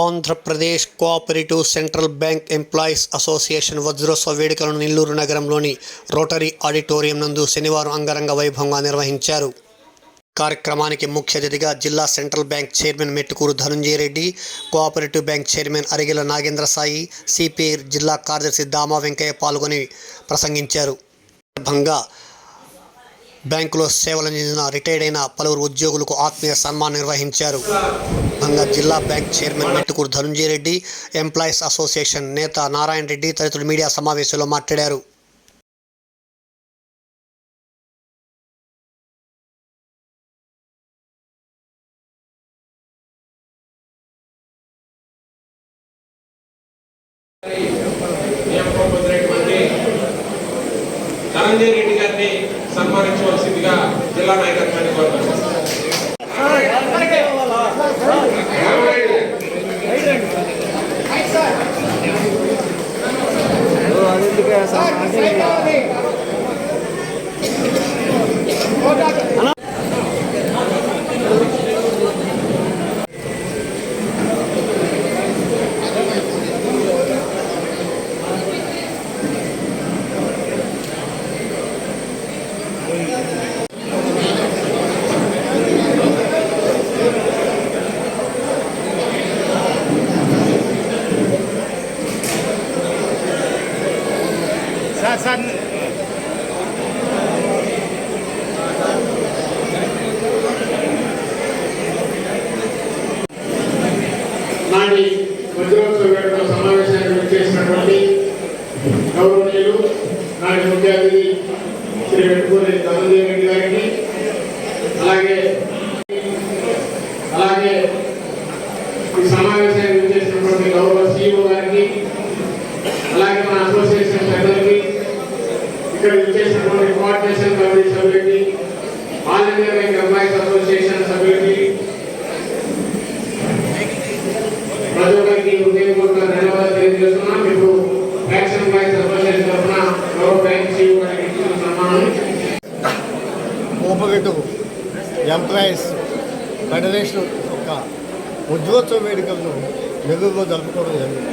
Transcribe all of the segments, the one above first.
Andhra Pradesh cooperative central bank employees association వజ్రోత్సవ వేడుకలను నెల్లూరు నగరంలోని rotary auditorium నందు శనివారం అంగరంగ వైభవంగా నిర్వహించారు. కార్యక్రమానికి ముఖ్య అతిథిగా జిల్లా central bank chairman Mettukuru Dhanunjaya Reddy cooperative bank chairman Arigila Nagendra Sai CPI జిల్లా కార్యదర్శి దామా వెంకయ్య పాల్గొని ప్రసంగించారు. సందర్భంగా బ్యాంకులో సేవలందించిన రిటైర్డ్ అయిన పలువురు ఉద్యోగులకు ఆత్మీయ సన్మానం నిర్వహించారు. భంగా జిల్లా bank chairman Mettukuru Dhanunjaya Reddy employees association నేత నారాయణ రెడ్డి తదితరులు మీడియా సమావేశంలో మాట్లాడారు. ధనంజయ రెడ్డి గారిని సన్మానించవలసిందిగా జిల్లా నాయకత్వాన్ని కోరుతున్నాను సార్ సార్ నాటి వజ్రోత్సవ వేడుకల సమావేశానికి చేసినటువంటి గౌరవనీయులు నాటి ముఖ్య అతిథి శ్రీ వెట్టుకూరి ధనంజయ రెడ్డి గారికి అలాగే అలాగే ఈ సమావేశానికి చేసినటువంటి గౌరవ సీఈఓ గారికి అలాగే మన అసోసియేషన్ సభ్యులకి ఇక్కడ చేసినటువంటి కోఆర్డినేషన్ కమిటీ సభ్యులకి all India bank employees association సభ్యులకి ప్రతి ఒక్కరికి హృదయపూర్వక ధన్యవాదాలు తెలియజేస్తున్నాం మీకు యాక్షన్ ప్రైజ్ అసోసియేషన్ తరఫున గౌరవ బ్యాంక్ సీఈఓ గారికి ఇచ్చిన సన్మానం కోఆపరేటివ్ ఎంప్లాయీస్ ఫెడరేషన్ యొక్క ఉద్యోత్సవ వేడుకలను నెల్లూరులో జరుపుకోవడం జరిగింది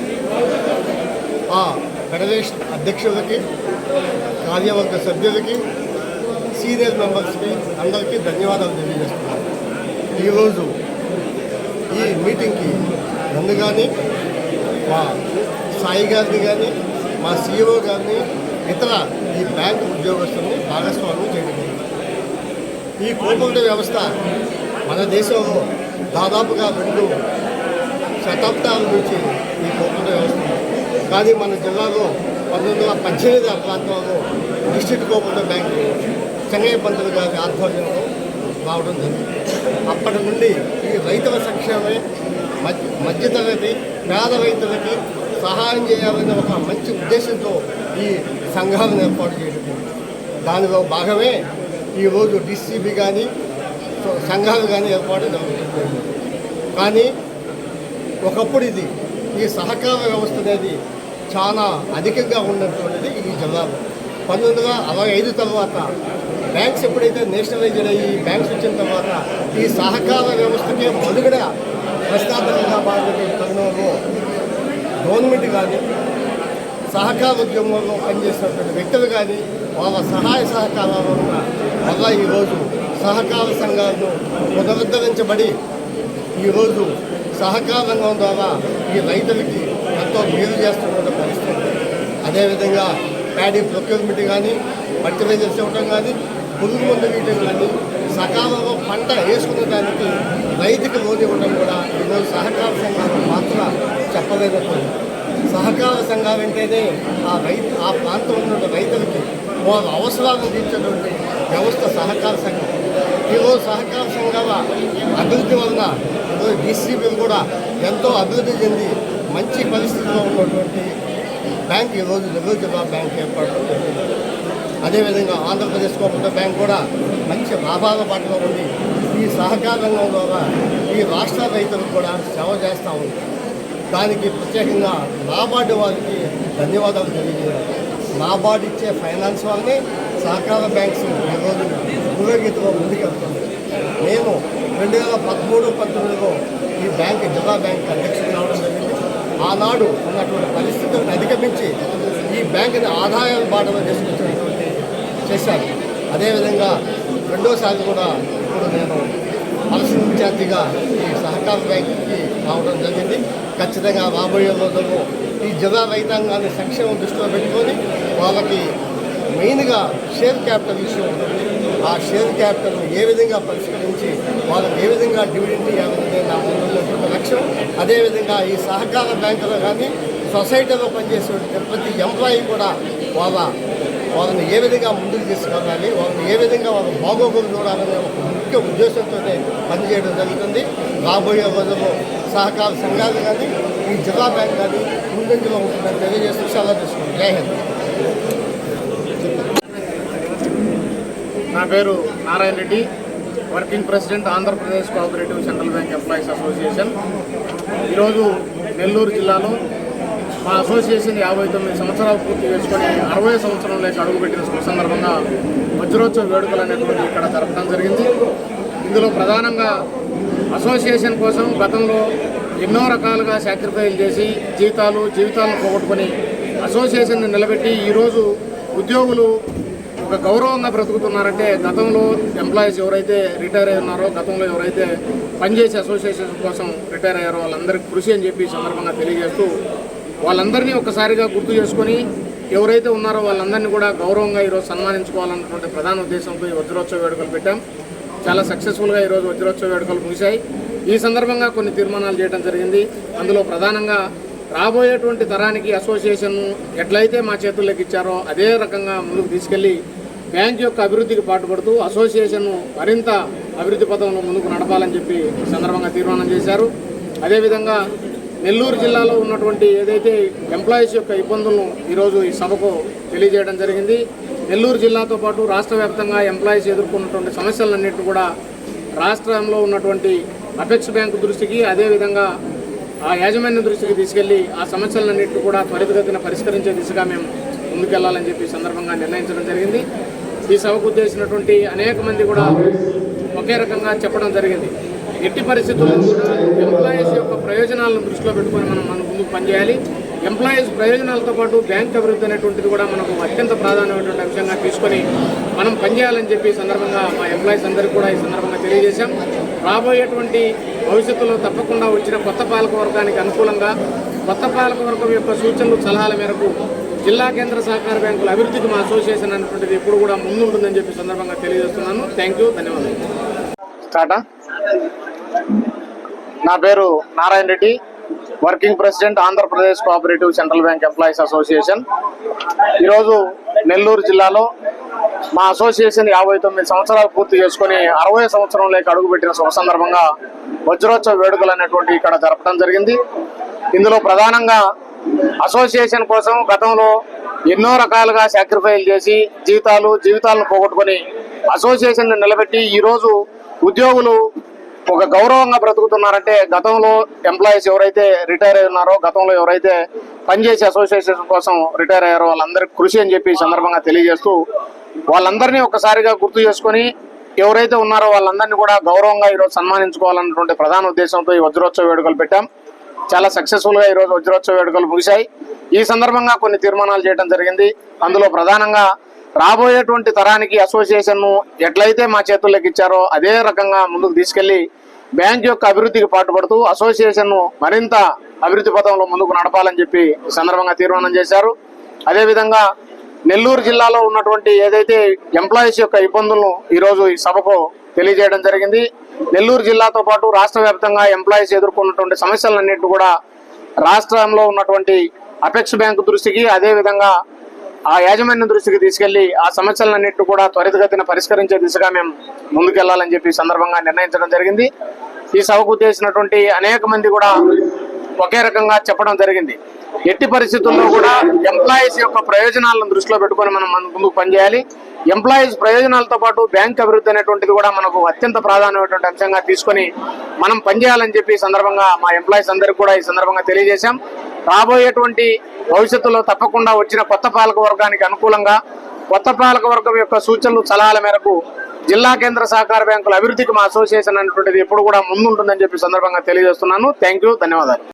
ఆ ఫెడరేషన్ అధ్యక్షులకి కార్యవర్గ సభ్యులకి సీనియర్ మెంబర్స్కి అందరికీ ధన్యవాదాలు తెలియజేస్తున్నాను ఈరోజు ఈ మీటింగ్కి నన్ను కానీ మా సాయి గారిని కానీ మా సీఈఓ గారిని ఇతర ఈ బ్యాంక్ ఉద్యోగస్తుల్ని భాగస్వామ్యం చేయడం జరిగింది. ఈ కోపంట వ్యవస్థ మన దేశంలో దాదాపుగా రెండు శతాబ్దాల నుంచి ఈ కోపంట వ్యవస్థ కానీ మన జిల్లాలో పంతొమ్మిది వందల పద్దెనిమిది ఆ ప్రాంతంలో డిస్ట్రిక్ట్ కోపంట బ్యాంకు చెన్నై పంతులు గారి ఆధ్వర్యంలో రావడం జరిగింది. అప్పటి నుండి ఈ రైతుల సంక్షేమమే మధ్య మధ్యతరగతి పేద రైతులకి సహాయం చేయాలనే ఒక మంచి ఉద్దేశంతో ఈ సంఘాలను ఏర్పాటు చేయడం దానిలో భాగమే ఈరోజు డిసిబి కానీ సంఘాలు కానీ ఏర్పాటు జరుగుతుంది. కానీ ఒకప్పుడు ఇది ఈ సహకార వ్యవస్థ అనేది చాలా అధికంగా ఉన్నటువంటిది ఈ జిల్లాలో పంతొమ్మిది వందల అరవై ఐదు తర్వాత బ్యాంక్స్ ఎప్పుడైతే నేషనలైజ్డ్ అయ్యి బ్యాంక్స్ వచ్చిన తర్వాత ఈ సహకార వ్యవస్థకే మనుగడ ప్రశ్నార్థకంగా మారిన తరుణంలో గవర్నమెంట్ కానీ సహకార ఉద్యమంలో పనిచేసినటువంటి వ్యక్తులు కానీ వాళ్ళ సహాయ సహకారాల వల్ల మళ్ళా ఈరోజు సహకార సంఘాలను పునరుద్ధరించబడి ఈరోజు సహకార రంగం ద్వారా ఈ రైతులకి ఎంతో మేలు చేస్తున్న పరిస్థితి అదేవిధంగా ప్యాడీ ప్రొక్యూర్మెంట్ కానీ ఫర్టిలైజర్స్ ఇవ్వడం కానీ పురుగు మందు వీయటం కానీ సకాలంలో పంట వేసుకునే దానికి రైతుకి లోన్ ఇవ్వడం కూడా ఈరోజు సహకార సంఘాలు మాత్రం చెప్పలేకపోయింది సహకార సంఘాలు అంటేనే ఆ రైతు ఆ ప్రాంతంలో ఉన్న రైతులకి వారు అవసరాలను తీర్చేటువంటి వ్యవస్థ సహకార సంఘం. ఈరోజు సహకార సంఘాల అభివృద్ధి వలన ఈరోజు కూడా ఎంతో అభివృద్ధి చెంది మంచి పరిస్థితిలో ఉన్నటువంటి బ్యాంక్ ఈరోజు నెల్లూరు జిల్లా బ్యాంక్ ఏర్పాటు అదేవిధంగా ఆంధ్రప్రదేశ్ కోఆపరేటివ్ బ్యాంక్ కూడా మంచి లాభాల బాటలో ఉంది. ఈ సహకార రంగం ద్వారా ఈ రాష్ట్ర రైతులకు కూడా సేవ చేస్తూ ఉంది. దానికి ప్రత్యేకంగా నాబార్డు వారికి ధన్యవాదాలు తెలియజేయాలి. నాబార్డు ఇచ్చే ఫైనాన్స్ వాళ్ళని సహకార బ్యాంక్స్ ఈరోజు పురోగతిలో ముందుకెళ్తుంది. నేను రెండు వేల పదమూడు పంతొమ్మిదిలో ఈ బ్యాంక్ జిల్లా బ్యాంక్ అధ్యక్షుడు కావడం ఆనాడు ఉన్నటువంటి పరిస్థితులను అధిగమించి ఈ బ్యాంకుని ఆదాయాల బాటలో తీసుకొచ్చినటువంటి చేశారు అదేవిధంగా రెండోసారి కూడా ఇప్పుడు నేను మనసు విద్యార్థిగా ఈ సహకార బ్యాంకుకి రావడం జరిగింది. ఖచ్చితంగా రాబోయే రోజుల్లో ఈ జిల్లా రైతాంగాన్ని సంక్షేమం దృష్టిలో పెట్టుకొని వాళ్ళకి మెయిన్గా షేర్ క్యాపిటల్ ఇష్యూ ఉంటుంది. ఆ షేర్ క్యాపిటల్ని ఏ విధంగా పరిష్కరించి వాళ్ళకి ఏ విధంగా డివిడెంట్ ఇవ్వాలనేది నా ముందున్నటువంటి లక్ష్యం. అదేవిధంగా ఈ సహకార బ్యాంకులో కానీ సొసైటీలో పనిచేసే ప్రతి ఎంప్లాయీ కూడా వాళ్ళ వాళ్ళని ఏ విధంగా ముందుకు తీసుకెళ్ళాలి వాళ్ళని ఏ విధంగా వాళ్ళ బాగోగులు చూడాలనే ఒక ముఖ్య ఉద్దేశంతో పనిచేయడం జరుగుతుంది. రాబోయే రోజుల్లో సహకార సంఘాలు కానీ ఈ జిల్లా బ్యాంక్ కానీ ముందంజలో ఉంటుందని తెలియజేస్తూ సలహా తీసుకుంటాం. జై హింద్. నా పేరు Narayana Reddy working president Andhra Pradesh cooperative central bank employees association. ఈరోజు నెల్లూరు జిల్లాలో మా అసోసియేషన్ యాభై తొమ్మిది సంవత్సరాలు పూర్తి చేసుకొని అరవై సంవత్సరంలోకి అడుగుపెట్టిన శుభ సందర్భంగా వజ్రోత్సవ వేడుకలు అనేటువంటి ఇక్కడ జరపడం జరిగింది. ఇందులో ప్రధానంగా అసోసియేషన్ కోసం గతంలో ఎన్నో రకాలుగా సాక్రిఫైస్ చేసి జీతాలు జీవితాలను పోగొట్టుకొని అసోసియేషన్ని నిలబెట్టి ఈరోజు ఉద్యోగులు ఒక గౌరవంగా బ్రతుకుతున్నారంటే గతంలో ఎంప్లాయీస్ ఎవరైతే రిటైర్ అయి ఉన్నారో గతంలో ఎవరైతే పనిచేసే అసోసియేషన్ కోసం రిటైర్ అయ్యారో వాళ్ళందరికీ కృషి అని చెప్పి సందర్భంగా తెలియజేస్తూ వాళ్ళందరినీ ఒకసారిగా గుర్తు చేసుకొని ఎవరైతే ఉన్నారో వాళ్ళందరినీ కూడా గౌరవంగా ఈరోజు సన్మానించుకోవాలన్నటువంటి ప్రధాన ఉద్దేశంతో ఈ వజ్రోత్సవ వేడుకలు పెట్టాం. చాలా సక్సెస్ఫుల్గా ఈరోజు వజ్రోత్సవ వేడుకలు ముగిశాయి. ఈ సందర్భంగా కొన్ని తీర్మానాలు చేయడం జరిగింది. అందులో ప్రధానంగా రాబోయేటువంటి తరానికి అసోసియేషన్ ఎట్లయితే మా చేతుల్లోకి ఇచ్చారో అదే రకంగా ముందుకు తీసుకెళ్ళి బ్యాంక్ యొక్క అభివృద్ధికి పాటుపడుతూ అసోసియేషన్ను మరింత అభివృద్ధి పథంలో ముందుకు నడపాలని చెప్పి ఈ సందర్భంగా తీర్మానం చేశారు. అదేవిధంగా నెల్లూరు జిల్లాలో ఉన్నటువంటి ఏదైతే ఎంప్లాయీస్ యొక్క ఇబ్బందులను ఈరోజు ఈ సభకు తెలియజేయడం జరిగింది. నెల్లూరు జిల్లాతో పాటు రాష్ట్ర వ్యాప్తంగా ఎంప్లాయీస్ ఎదుర్కొన్నటువంటి సమస్యలన్నింటినీ కూడా రాష్ట్రంలో ఉన్నటువంటి అపెక్స్ బ్యాంకు దృష్టికి అదేవిధంగా ఆ యాజమాన్య దృష్టికి తీసుకెళ్ళి ఆ సమస్యలన్నింటినీ కూడా త్వరితగతిన పరిష్కరించే దిశగా మేము ముందుకెళ్ళాలని చెప్పి సందర్భంగా నిర్ణయించడం జరిగింది. ఈ సభకు ఉద్దేశించినటువంటి అనేక మంది కూడా ఒకే రకంగా చెప్పడం జరిగింది. ఎట్టి పరిస్థితుల్లో కూడా ఎంప్లాయీస్ ప్రయోజనాలను దృష్టిలో పెట్టుకొని మనం మన ముందుకు పనిచేయాలి. ఎంప్లాయీస్ ప్రయోజనాలతో పాటు బ్యాంక్ అభివృద్ధి అనేటువంటిది కూడా మనకు అత్యంత ప్రాధాన్యమైనటువంటి అంశంగా తీసుకొని మనం పనిచేయాలని చెప్పి సందర్భంగా మా ఎంప్లాయీస్ అందరికీ కూడా ఈ సందర్భంగా తెలియజేశాం. రాబోయేటువంటి భవిష్యత్తులో తప్పకుండా వచ్చిన కొత్త పాలక వర్గానికి అనుకూలంగా కొత్త పాలక వర్గం యొక్క సూచనలు సలహాల మేరకు జిల్లా కేంద్ర సహకార బ్యాంకుల అభివృద్ధికి మా అసోసియేషన్ అనేటువంటిది ఎప్పుడు కూడా ముందుంటుందని చెప్పి సందర్భంగా తెలియజేస్తున్నాను. థ్యాంక్ యూ ధన్యవాదాలు. టాటా? నా పేరు Narayana Reddy working president Andhra Pradesh cooperative central bank employees association. ఈరోజు నెల్లూరు జిల్లాలో మా అసోసియేషన్ యాభై తొమ్మిది సంవత్సరాలు పూర్తి చేసుకుని అరవై సంవత్సరంలోకి అడుగుపెట్టిన శుభ సందర్భంగా వజ్రోత్సవ వేడుకలు అనేటువంటి ఇక్కడ జరపడం జరిగింది. ఇందులో ప్రధానంగా అసోసియేషన్ కోసం గతంలో ఎన్నో రకాలుగా సాక్రిఫైస్ చేసి జీతాలు జీవితాలను పోగొట్టుకొని అసోసియేషన్ నిలబెట్టి ఈరోజు ఉద్యోగులు ఒక గౌరవంగా బ్రతుకుతున్నారంటే గతంలో ఎంప్లాయీస్ ఎవరైతే రిటైర్ అయి ఉన్నారో గతంలో ఎవరైతే పనిచేసే అసోసియేషన్ కోసం రిటైర్ అయ్యారో వాళ్ళందరికీ కృషి అని చెప్పి సందర్భంగా తెలియజేస్తూ వాళ్ళందరినీ ఒకసారిగా గుర్తు చేసుకొని ఎవరైతే ఉన్నారో వాళ్ళందరినీ కూడా గౌరవంగా ఈరోజు సన్మానించుకోవాలన్నటువంటి ప్రధాన ఉద్దేశంతో ఈ వజ్రోత్సవ వేడుకలు పెట్టాం. చాలా సక్సెస్ఫుల్గా ఈరోజు వజ్రోత్సవ వేడుకలు ముగిశాయి. ఈ సందర్భంగా కొన్ని తీర్మానాలు చేయడం జరిగింది. అందులో ప్రధానంగా రాబోయేటువంటి తరానికి అసోసియేషన్ ఎట్లయితే మా చేతుల్లోకి ఇచ్చారో అదే రకంగా ముందుకు తీసుకెళ్ళి బ్యాంక్ యొక్క అభివృద్ధికి పాటుపడుతూ అసోసియేషన్ మరింత అభివృద్ధి పథంలో ముందుకు నడపాలని చెప్పి ఈ సందర్భంగా తీర్మానం చేశారు. అదేవిధంగా నెల్లూరు జిల్లాలో ఉన్నటువంటి ఏదైతే ఎంప్లాయీస్ యొక్క ఇబ్బందులను ఈరోజు ఈ సభకు తెలియజేయడం జరిగింది. నెల్లూరు జిల్లాతో పాటు రాష్ట్ర వ్యాప్తంగా ఎంప్లాయీస్ ఎదుర్కొన్నటువంటి సమస్యలన్నింటినీ కూడా రాష్ట్రంలో ఉన్నటువంటి అపెక్స్ బ్యాంకు దృష్టికి అదేవిధంగా ఆ యాజమాన్యం దృష్టికి తీసుకెళ్ళి ఆ సమస్యలన్నింటినీ కూడా త్వరితగతిన పరిష్కరించే దిశగా మేము ముందుకెళ్ళాలని చెప్పి సందర్భంగా నిర్ణయించడం జరిగింది. ఈ సభకు చేసినటువంటి అనేక మంది కూడా ఒకే రకంగా చెప్పడం జరిగింది. ఎట్టి పరిస్థితుల్లో కూడా ఎంప్లాయీస్ యొక్క ప్రయోజనాలను దృష్టిలో పెట్టుకొని మనం మన ముందుకు పనిచేయాలి. ఎంప్లాయీస్ ప్రయోజనాలతో పాటు బ్యాంక్ అభివృద్ధి అనేటువంటిది కూడా మనకు అత్యంత ప్రాధాన్యమైనటువంటి అంశంగా తీసుకొని మనం పనిచేయాలని చెప్పి సందర్భంగా మా ఎంప్లాయీస్ అందరికీ కూడా ఈ సందర్భంగా తెలియజేశాం. రాబోయేటువంటి భవిష్యత్తులో తప్పకుండా వచ్చిన కొత్త పాలక వర్గానికి అనుకూలంగా కొత్త పాలక వర్గం యొక్క సూచనలు సలహాల మేరకు జిల్లా కేంద్ర సహకార బ్యాంకుల అభివృద్ధికి మా అసోసియేషన్ అనేటువంటిది ఎప్పుడు కూడా ముందుంటుందని చెప్పి సందర్భంగా తెలియజేస్తున్నాను. థ్యాంక్ యూ ధన్యవాదాలు.